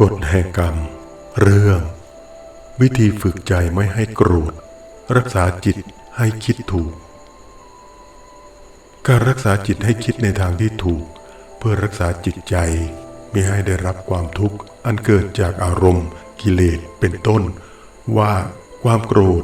กฎแห่งกรรม เรื่อง วิธีฝึกใจไม่ให้โกรธ รักษาจิตให้คิดถูก การรักษาจิตให้คิดในทางที่ถูก เพื่อรักษาจิตใจไม่ให้ได้รับความทุกข์ อันเกิดจากอารมณ์ กิเลสเป็นต้น ว่าความโกรธ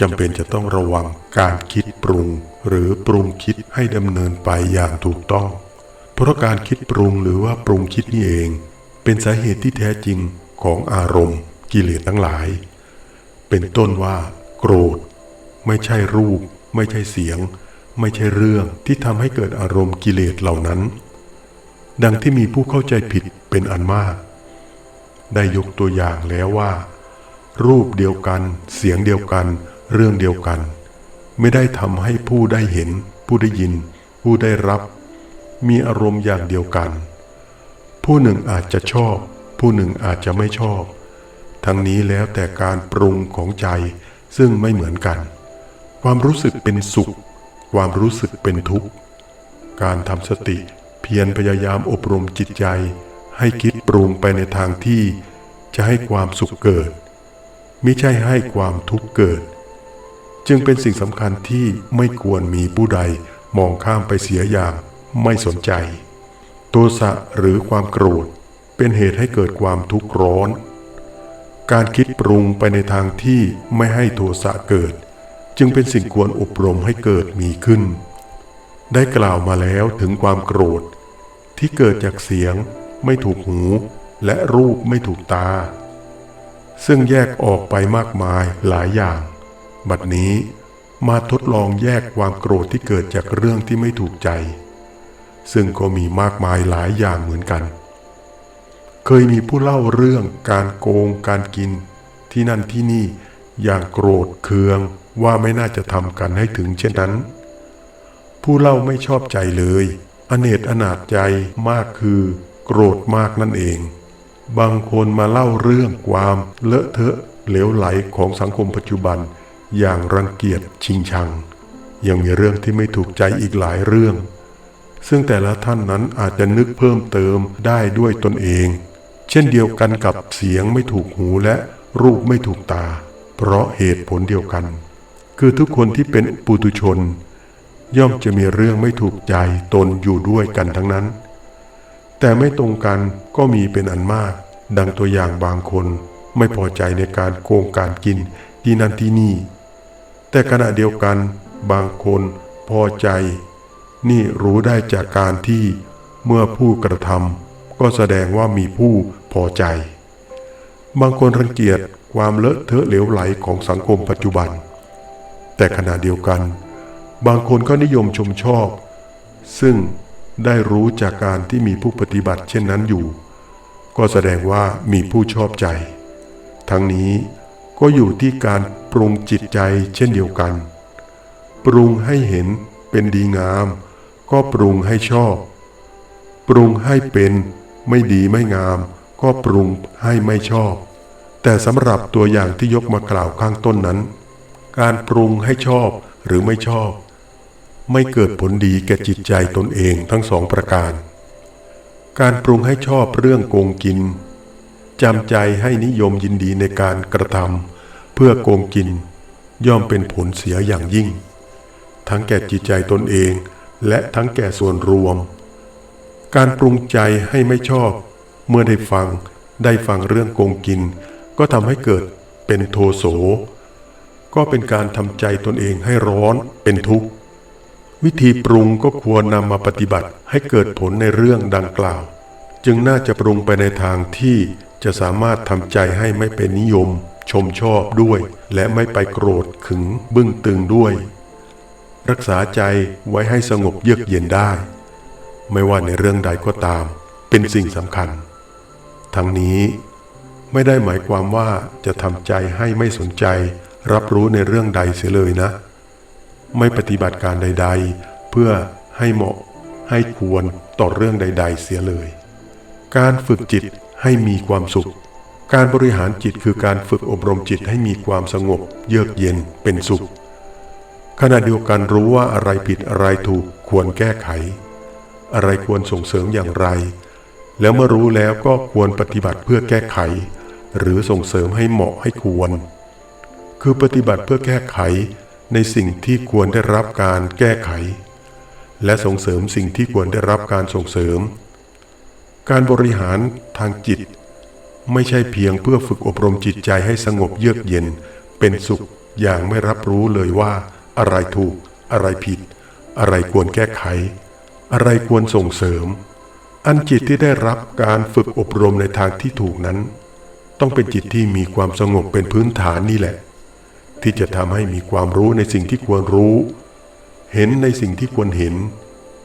จำเป็นจะต้องระวังการคิดปรุง หรือปรุงคิดให้ดำเนินไปอย่างถูกต้อง เพราะการคิดปรุงหรือว่าปรุงคิดนี่เอง เป็นสาเหตุที่แท้จริงของอารมณ์กิเลสทั้งหลาย เป็นต้นว่า โกรธ ไม่ใช่รูป ไม่ใช่เสียง ไม่ใช่เรื่องที่ทำให้เกิดอารมณ์กิเลสเหล่านั้น ดังที่มีผู้เข้าใจผิดเป็นอันมาก ได้ยกตัวอย่างแล้วว่า รูปเดียวกัน เสียงเดียวกัน เรื่องเดียวกัน ไม่ได้ทำให้ผู้ได้เห็น ผู้ได้ยิน ผู้ได้รับ มีอารมณ์อย่างเดียวกัน ผู้หนึ่งอาจจะชอบ ผู้หนึ่งอาจจะไม่ชอบ ทั้งนี้แล้วแต่การปรุงของใจซึ่งไม่เหมือนกัน ความรู้สึกเป็นสุข ความรู้สึกเป็นทุกข์ การทำสติเพียรพยายามอบรมจิตใจ ให้คิดปรุงไปในทางที่จะให้ความสุขเกิดมิใช่ให้ความทุกข์เกิด จึงเป็นสิ่งสำคัญที่ไม่ควรมีผู้ใดมองข้ามไปเสียอย่างไม่สนใจ โทสะหรือความโกรธเป็นเหตุให้เกิดความทุกข์ร้อน การคิดปรุงไปในทางที่ไม่ให้โทสะเกิด จึงเป็นสิ่งควรอบรมให้เกิดมีขึ้น ได้กล่าวมาแล้วถึงความโกรธ ที่เกิดจากเสียงไม่ถูกหู และรูปไม่ถูกตา ซึ่งแยกออกไปมากมายหลายอย่าง บัดนี้มาทดลองแยกความโกรธที่เกิดจากเรื่องที่ไม่ถูกใจ ซึ่งก็มีมากมายหลายอย่างเหมือนกัน เคยมีผู้เล่าเรื่องการโกงการกินที่นั่นที่นี่อย่างโกรธเคืองว่าไม่น่าจะทำกันให้ถึงเช่นนั้น ผู้เล่าไม่ชอบใจเลย อเนจอนาจใจมากคือ โกรธมากนั่นเอง บางคนมาเล่าเรื่องความเลอะเทอะเหลวไหลของสังคมปัจจุบัน อย่างรังเกียจชิงชัง ยังมีเรื่องที่ไม่ถูกใจอีกหลายเรื่อง ซึ่งแต่ละท่านนั้นอาจจะนึกเพิ่มเติมได้ด้วยตนเอง เช่นเดียวกันกับเสียงไม่ถูกหูและรูปไม่ถูกตา เพราะเหตุผลเดียวกัน คือทุกคนที่เป็นปุถุชน ย่อมจะมีเรื่องไม่ถูกใจตนอยู่ด้วยกันทั้งนั้น แต่ไม่ตรงกันก็มีเป็นอันมาก ดังตัวอย่างบางคนไม่พอใจในการโกงการกินที่นั่นที่นี่ แต่ขณะเดียวกันบางคนพอใจ นี่รู้ได้จากการที่เมื่อผู้กระทำก็แสดงว่ามีผู้พอใจ บางคนรังเกียจความเลอะเทอะเหลวไหลของสังคมปัจจุบัน แต่ขณะเดียวกัน บางคนก็นิยมชมชอบ ซึ่งได้รู้จากการที่มีผู้ปฏิบัติเช่นนั้นอยู่ ก็แสดงว่ามีผู้ชอบใจ ทั้งนี้ก็อยู่ที่การปรุงจิตใจเช่นเดียวกัน ปรุงให้เห็นเป็นดีงาม ก็ปรุงให้ชอบ ปรุงให้เป็นไม่ดีไม่งาม ก็ปรุงให้ไม่ชอบ แต่สำหรับตัวอย่างที่ยกมากล่าวข้างต้นนั้น การปรุงให้ชอบหรือไม่ชอบ ไม่เกิดผลดีแก่จิตใจตนเองทั้งสองประการ การปรุงให้ชอบเรื่องโกงกินจำใจให้นิยมยินดีในการกระทำเพื่อโกงกิน ย่อมเป็นผลเสียอย่างยิ่ง ทั้งแก่จิตใจตนเอง และทั้งแก่ส่วนรวม การปรุงใจให้ไม่ชอบ เมื่อได้ฟังได้ฟังเรื่องโกงกิน ก็ทำให้เกิดเป็นโทโส ก็เป็นการทำใจตนเองให้ร้อนเป็นทุกข์ วิธีปรุงก็ควรนำมาปฏิบัติให้เกิดผลในเรื่องดังกล่าว จึงน่าจะปรุงไปในทางที่จะสามารถทำใจให้ไม่เป็นนิยม ชมชอบด้วย และไม่ไปโกรธขึงบึ้งตึงด้วย รักษาใจไว้ให้สงบเยือกเย็นได้ ไม่ว่าในเรื่องใดก็ตาม เป็นสิ่งสำคัญ ทั้งนี้ไม่ได้หมายความว่าจะทำใจให้ไม่สนใจ รับรู้ในเรื่องใดเสียเลยนะ ไม่ปฏิบัติการใด ๆ เพื่อให้เหมาะให้ควรต่อเรื่องใด ๆ เสียเลย การฝึกจิตให้มีความสุข การบริหารจิตคือการฝึกอบรมจิตให้มีความสงบ เยือกเย็นเป็นสุข ขณะเดียวกันรู้ว่าอะไรผิดอะไรถูกควรแก้ไข อะไรควรส่งเสริมอย่างไร แล้วเมื่อรู้แล้วก็ควรปฏิบัติเพื่อแก้ไข หรือส่งเสริมให้เหมาะให้ควร คือปฏิบัติเพื่อแก้ไขในสิ่งที่ควรได้รับการแก้ไข และส่งเสริมสิ่งที่ควรได้รับการส่งเสริม การบริหารทางจิต ไม่ใช่เพียงเพื่อฝึกอบรมจิตใจให้สงบเยือกเย็นเป็นสุขอย่างไม่รับรู้เลยว่า อะไรถูก อะไรผิด อะไรควรแก้ไข อะไรควรส่งเสริม อันจิตที่ได้รับการฝึกอบรมในทางที่ถูกนั้น ต้องเป็นจิตที่มีความสงบเป็นพื้นฐานนี่แหละ ที่จะทำให้มีความรู้ในสิ่งที่ควรรู้ เห็นในสิ่งที่ควรเห็น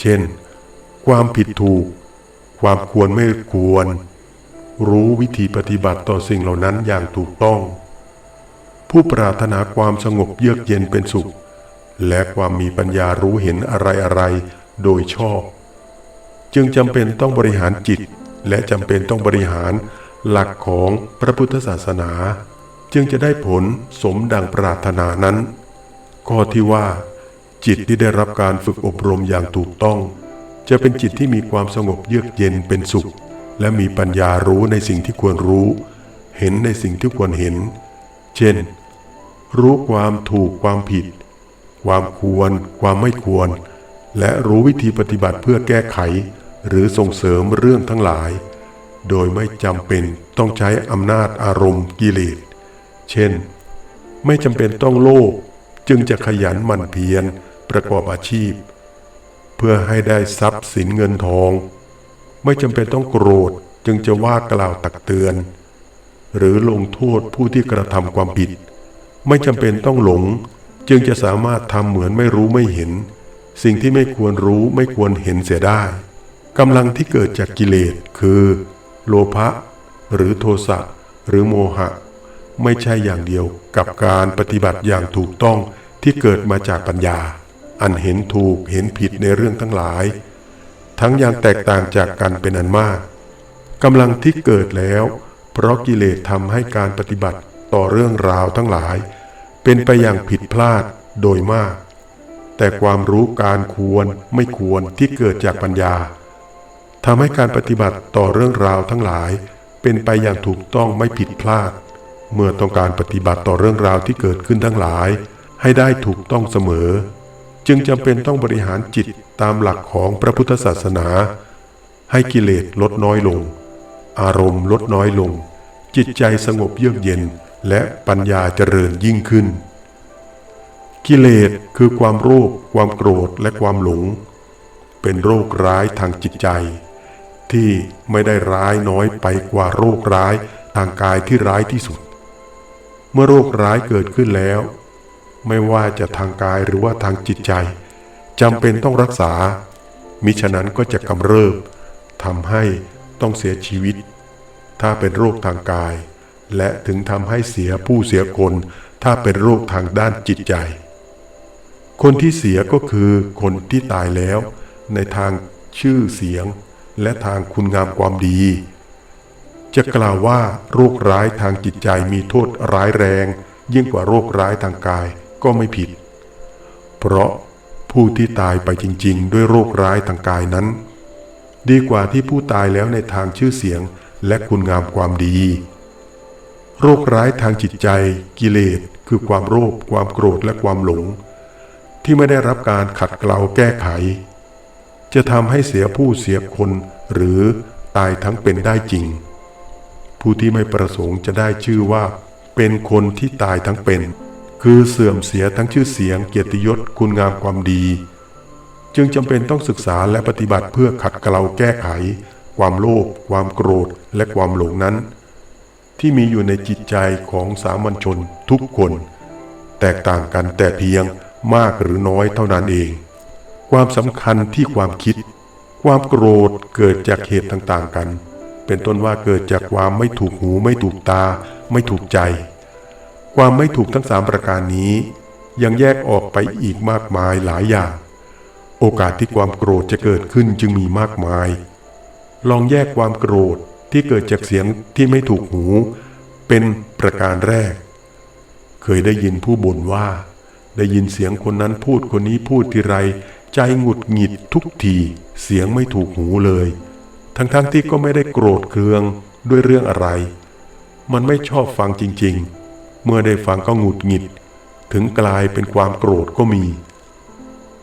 เช่น ความผิดถูก ความควรไม่ควร รู้วิธีปฏิบัติต่อสิ่งเหล่านั้นอย่างถูกต้องผู้ปรารถนาความสงบเยือกเย็นเป็นสุข และความมีปัญญารู้เห็นอะไรอะไรๆ โดยชอบ จึงจำเป็นต้องบริหารจิต และจำเป็นต้องบริหารหลักของพระพุทธศาสนา จึงจะได้ผลสมดังปรารถนานั้น ข้อที่ว่า จิตที่ได้รับการฝึกอบรมอย่างถูกต้อง จะเป็นจิตที่มีความสงบเยือกเย็นเป็นสุข และมีปัญญารู้ในสิ่งที่ควรรู้ เห็นในสิ่งที่ควรเห็น เช่น รู้ความถูกความผิด ความควร ความไม่ควร และรู้วิธีปฏิบัติเพื่อแก้ไข หรือส่งเสริมเรื่องทั้งหลาย โดยไม่จำเป็นต้องใช้อำนาจอารมณ์กิเลส เช่น ไม่จำเป็นต้องโลภจึงจะขยันหมั่นเพียรประกอบอาชีพ เพื่อให้ได้ทรัพย์สินเงินทอง ไม่จำเป็นต้องโกรธจึงจะว่ากล่าวตักเตือน หรือลงโทษผู้ที่กระทำความผิด ไม่จำเป็นต้องหลง จึงจะสามารถทำเหมือนไม่รู้ไม่เห็น สิ่งที่ไม่ควรรู้ไม่ควรเห็นเสียได้กำลังที่เกิดจากกิเลสคือ โลภะหรือโทสะหรือโมหะ ไม่ใช่อย่างเดียวกับการปฏิบัติอย่างถูกต้องที่เกิดมาจากปัญญา อันเห็นถูกเห็นผิดในเรื่องทั้งหลาย ทั้งอย่างแตกต่างจากกันเป็นอันมากกำลังที่เกิดแล้ว เพราะกิเลสทำให้การปฏิบัติต่อเรื่องราวทั้งหลาย เป็นไปอย่างผิดพลาดโดยมาก แต่ความรู้การควรไม่ควรที่เกิดจากปัญญาทำให้การปฏิบัติต่อเรื่องราวทั้งหลาย เป็นไปอย่างถูกต้องไม่ผิดพลาด เมื่อต้องการปฏิบัติต่อเรื่องราวที่เกิดขึ้นทั้งหลาย ให้ได้ถูกต้องเสมอ จึงจำเป็นต้องบริหารจิตตามหลักของพระพุทธศาสนา ให้กิเลสลดน้อยลง อารมณ์ลดน้อยลง จิตใจสงบเยือกเย็น และปัญญาเจริญยิ่งขึ้น กิเลสคือความโลภความโกรธและความหลง เป็นโรคร้ายทางจิตใจ ที่ไม่ได้ร้ายน้อยไปกว่าโรคร้ายทางกายที่ร้ายที่สุด เมื่อโรคร้ายเกิดขึ้นแล้ว ไม่ว่าจะทางกายหรือว่าทางจิตใจจำเป็นต้องรักษา มิฉะนั้นก็จะกำเริบทำให้ต้องเสียชีวิต ถ้าเป็นโรคทางกาย และถึงทำให้เสียผู้เสียคน ถ้าเป็นโรคทางด้านจิตใจ คนที่เสียก็คือคนที่ตายแล้ว ในทางชื่อเสียง และทางคุณงามความดี จะกล่าวว่าโรคร้ายทางจิตใจมีโทษร้ายแรง ยิ่งกว่าโรคร้ายทางกายก็ไม่ผิด เพราะผู้ที่ตายไปจริง ๆ ด้วยโรคร้ายทางกายนั้น ดีกว่าที่ผู้ตายแล้วในทางชื่อเสียงและคุณงามความดี โรคร้ายทางจิตใจ กิเลส คือความโลภความโกรธและความหลง ที่ไม่ได้รับการขัดเกลาแก้ไข จะทำให้เสียผู้เสียคนหรือตายทั้งเป็นได้จริง ผู้ที่ไม่ประสงค์จะได้ชื่อว่า เป็นคนที่ตายทั้งเป็น คือเสื่อมเสียทั้งชื่อเสียงเกียรติยศคุณงามความดี จึงจำเป็นต้องศึกษาและปฏิบัติเพื่อขัดเกลาแก้ไข ความโลภความโกรธและความหลงนั้น ที่มีอยู่ในจิตใจของสามัญชนทุกคน แตกต่างกันแต่เพียงมากหรือน้อยเท่านั้นเอง ความสำคัญที่ความคิด ความโกรธเกิดจากเหตุต่างๆกัน เป็นต้นว่าเกิดจากความไม่ถูกหูไม่ถูกตา ไม่ถูกใจ ความไม่ถูกทั้งสามประการนี้ ยังแยกออกไปอีกมากมายหลายอย่าง โอกาสที่ความโกรธจะเกิดขึ้นจึงมีมากมาย ลองแยกความโกรธ ที่เกิดจากเสียงที่ไม่ถูกหู เป็นประการแรก เคยได้ยินผู้บ่นว่า ได้ยินเสียงคนนั้นพูดคนนี้พูดทีไร ใจหงุดหงิดทุกทีเสียงไม่ถูกหูเลย ทั้งๆทที่ก็ไม่ได้โกรธเคืองด้วยเรื่องอะไร มันไม่ชอบฟังจริงๆ เมื่อได้ฟังก็หงุดหงิด ถึงกลายเป็นความโกรธก็มี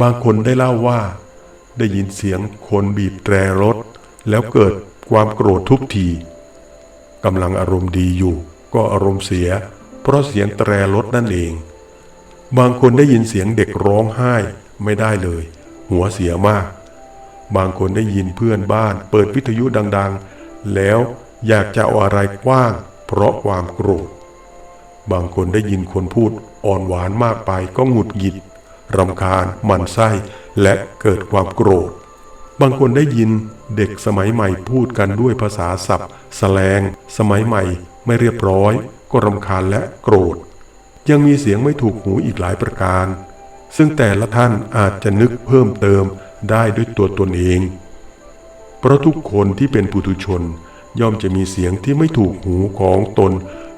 บางคนได้เล่าว่า ได้ยินเสียงคนบีบแตรรถ แล้วเกิด ความโกรธทุกทีกำลังอารมณ์ดีอยู่ ก็อารมณ์เสีย เพราะเสียงแตรรถนั่นเอง บางคนได้ยินเสียงเด็กร้องไห้ไม่ได้เลย หัวเสียมาก บางคนได้ยินเพื่อนบ้าน เปิดวิทยุดัง ๆ แล้วอยากจะเอาอะไรกว้าง เพราะความโกรธ บางคนได้ยินคนพูดอ่อนหวานมากไปก็หงุดหงิดรำคาญหมันไส้และเกิดความโกรธ บางคนได้ยินเด็กสมัยใหม่พูดกันด้วยภาษาศัพท์ แสลง สมัยใหม่ ไม่เรียบร้อย ก็รำคาญและโกรธ ยังมีเสียงไม่ถูกหูอีกหลายประการ ซึ่งแต่ละท่านอาจจะนึกเพิ่มเติมได้ด้วยตัวตนเอง เพราะทุกคนที่เป็นปุถุชน ย่อมจะมีเสียงที่ไม่ถูกหูของตน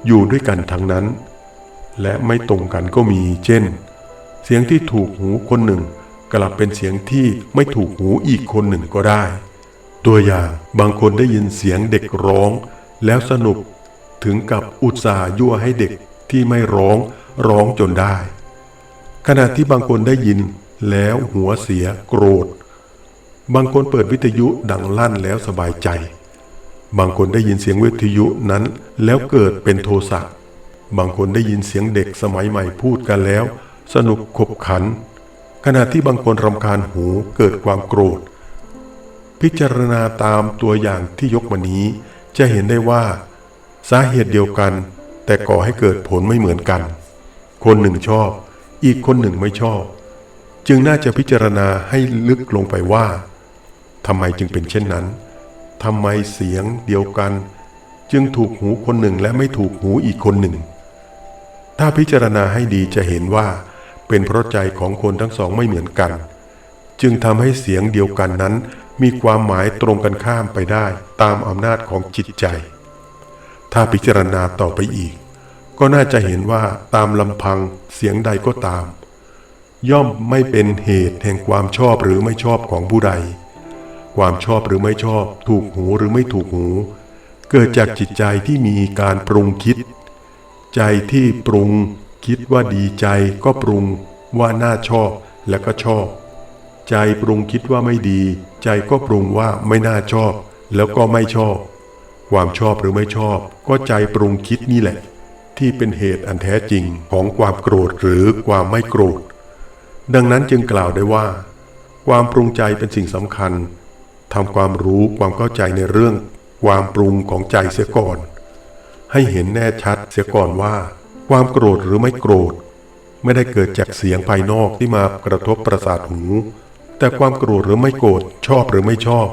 อยู่ด้วยกันทั้งนั้น และไม่ตรงกันก็มี เช่น เสียงที่ถูกหูคนหนึ่ง กลับเป็นเสียงที่ไม่ถูกหูอีกคนหนึ่งก็ได้ ตัวอย่างบางคนได้ยินเสียงเด็กร้อง แล้วสนุกถึงกับอุตส่าห์ยั่วให้เด็กที่ไม่ร้องร้องจนได้ ขณะที่บางคนได้ยินแล้วหัวเสียโกรธ บางคนเปิดวิทยุดังลั่นแล้วสบายใจ บางคนได้ยินเสียงวิทยุนั้นแล้วเกิดเป็นโทสะบางคนได้ยินเสียงเด็กสมัยใหม่พูดกันแล้ว สนุกขบขัน ขณะที่บางคนรำคาญหูเกิดความโกรธ พิจารณาตามตัวอย่างที่ยกมานี้ จะเห็นได้ว่า สาเหตุเดียวกัน แต่ก่อให้เกิดผลไม่เหมือนกัน คนหนึ่งชอบ อีกคนหนึ่งไม่ชอบ จึงน่าจะพิจารณาให้ลึกลงไปว่าทำไมจึงเป็นเช่นนั้นทำไมเสียงเดียวกัน จึงถูกหูคนหนึ่งและไม่ถูกหูอีกคนหนึ่ง ถ้าพิจารณาให้ดีจะเห็นว่า เป็นเพราะใจของคนทั้งสองไม่เหมือนกัน จึงทำให้เสียงเดียวกันนั้น มีความหมายตรงกันข้ามไปได้ตามอำนาจของจิตใจ ถ้าพิจารณาต่อไปอีก ก็น่าจะเห็นว่าตามลำพังเสียงใดก็ตาม ย่อมไม่เป็นเหตุแห่งความชอบหรือไม่ชอบของผู้ใด ความชอบหรือไม่ชอบ ถูกหูหรือไม่ถูกหู เกิดจากจิตใจที่มีการปรุงคิด ใจที่ปรุง คิดว่าดีใจก็ปรุงว่าน่าชอบและก็ชอบ ใจปรุงคิดว่าไม่ดี ใจก็ปรุงว่าไม่น่าชอบ แล้วก็ไม่ชอบ ความชอบหรือไม่ชอบ ก็ใจปรุงคิดนี่แหละ ที่เป็นเหตุอันแท้จริงของความโกรธหรือความไม่โกรธ ดังนั้นจึงกล่าวได้ว่า ความปรุงใจเป็นสิ่งสำคัญทำความรู้ความเข้าใจในเรื่อง ความปรุงของใจเสียก่อน ให้เห็นแน่ชัดเสียก่อนว่า ความโกรธหรือไม่โกรธ ไม่ได้เกิดจากเสียงภายนอกที่มากระทบประสาทหู แต่ความโกรธหรือไม่โกรธชอบหรือไม่ชอบ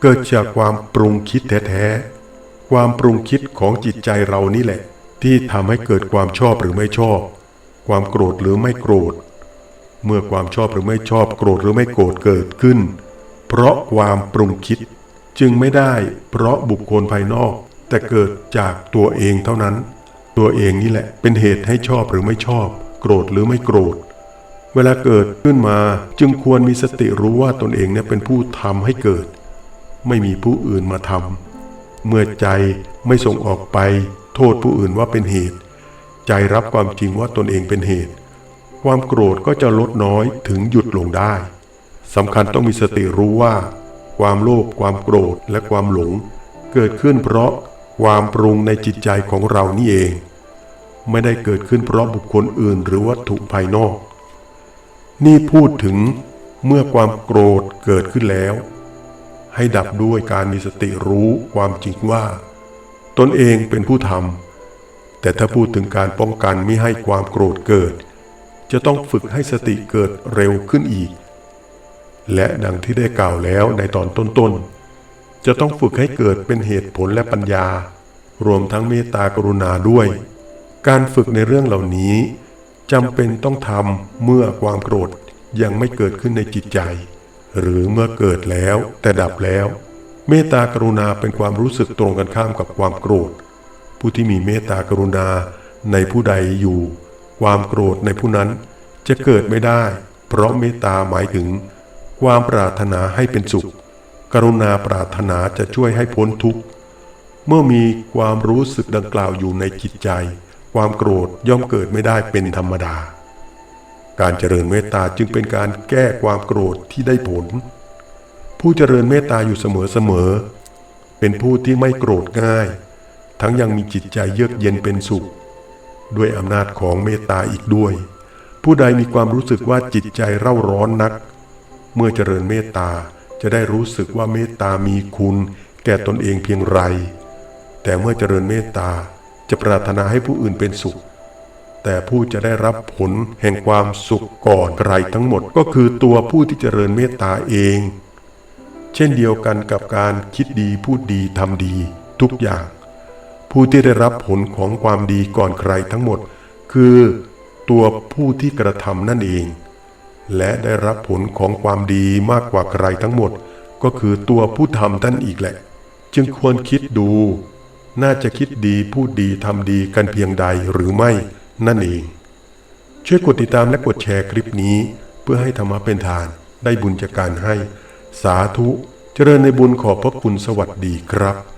เกิดจากความปรุงคิดแท้ๆความปรุงคิดของจิตใจเรานี่แหละ ที่ทำให้เกิดความชอบหรือไม่ชอบ ความโกรธหรือไม่โกรธ เมื่อความชอบหรือไม่ชอบโกรธหรือไม่โกรธเกิดขึ้น เพราะความปรุงคิดจึงไม่ได้เพราะบุคคลภายนอกแต่เกิดจากตัวเองเท่านั้น ตัวเองนี่แหละ เป็นเหตุให้ชอบหรือไม่ชอบ โกรธหรือไม่โกรธ เวลาเกิดขึ้นมาจึงควรมีสติรู้ว่าตนเองเนี่ยเป็นผู้ทำให้เกิด ไม่มีผู้อื่นมาทำเมื่อใจไม่ส่งออกไป โทษผู้อื่นว่าเป็นเหตุ ใจรับความจริงว่าตนเองเป็นเหตุ ความโกรธก็จะลดน้อยถึงหยุดลงได้สำคัญต้องมีสติรู้ว่า ความโลภความโกรธและความหลง เกิดขึ้นเพราะ ความปรุงในจิตใจของเรานี่เอง ไม่ได้เกิดขึ้นเพราะบุคคลอื่นหรือวัตถุภายนอก นี่พูดถึงเมื่อความโกรธเกิดขึ้นแล้ว ให้ดับด้วยการมีสติรู้ความจริงว่า ตนเองเป็นผู้ทำแต่ถ้าพูดถึงการป้องกันไม่ให้ความโกรธเกิด จะต้องฝึกให้สติเกิดเร็วขึ้นอีก และดังที่ได้กล่าวแล้วในตอนต้นๆ จะต้องฝึกให้เกิดเป็นเหตุผลและปัญญา รวมทั้งเมตตากรุณาด้วย การฝึกในเรื่องเหล่านี้จำเป็นต้องทำเมื่อความโกรธยังไม่เกิดขึ้นในจิตใจ หรือเมื่อเกิดแล้วแต่ดับแล้ว เมตตากรุณาเป็นความรู้สึกตรงกันข้ามกับความโกรธ ผู้ที่มีเมตตากรุณาในผู้ใดอยู่ ความโกรธในผู้นั้นจะเกิดไม่ได้ เพราะเมตตาหมายถึง ความปรารถนาให้เป็นสุข กรุณาปรารถนาจะช่วยให้พ้นทุกข์ เมื่อมีความรู้สึกดังกล่าวอยู่ในจิตใจ ความโกรธย่อมเกิดไม่ได้เป็นธรรมดา การเจริญเมตตาจึงเป็นการแก้ความโกรธที่ได้ผล ผู้เจริญเมตตาอยู่เสมอๆเป็นผู้ที่ไม่โกรธง่าย ทั้งยังมีจิตใจเยือกเย็นเป็นสุข ด้วยอำนาจของเมตตาอีกด้วย ผู้ใดมีความรู้สึกว่าจิตใจเร่าร้อนนัก เมื่อเจริญเมตตา จะได้รู้สึกว่าเมตตามีคุณ แก่ตนเองเพียงไร แต่เมื่อเจริญเมตตาจะปรารถนาให้ผู้อื่นเป็นสุข แต่ผู้จะได้รับผลแห่งความสุขก่อนใครทั้งหมดก็คือตัวผู้ที่เจริญเมตตาเอง เช่นเดียวกันกับการคิดดีพูดดีทำดีทุกอย่าง ผู้ที่ได้รับผลของความดีก่อนใครทั้งหมด คือตัวผู้ที่กระทำนั่นเอง และได้รับผลของความดีมากกว่าใครทั้งหมด ก็คือตัวผู้ทำนั่นอีกแหละ จึงควรคิดดู น่าจะคิดดีพูดดีทำดีกันเพียงใดหรือไม่นั่นเอง ช่วยกดติดตามและกดแชร์คลิปนี้ เพื่อให้ธรรมะเป็นทาน ได้บุญจากการให้ สาธุ เจริญในบุญขอบพระคุณสวัสดีครับ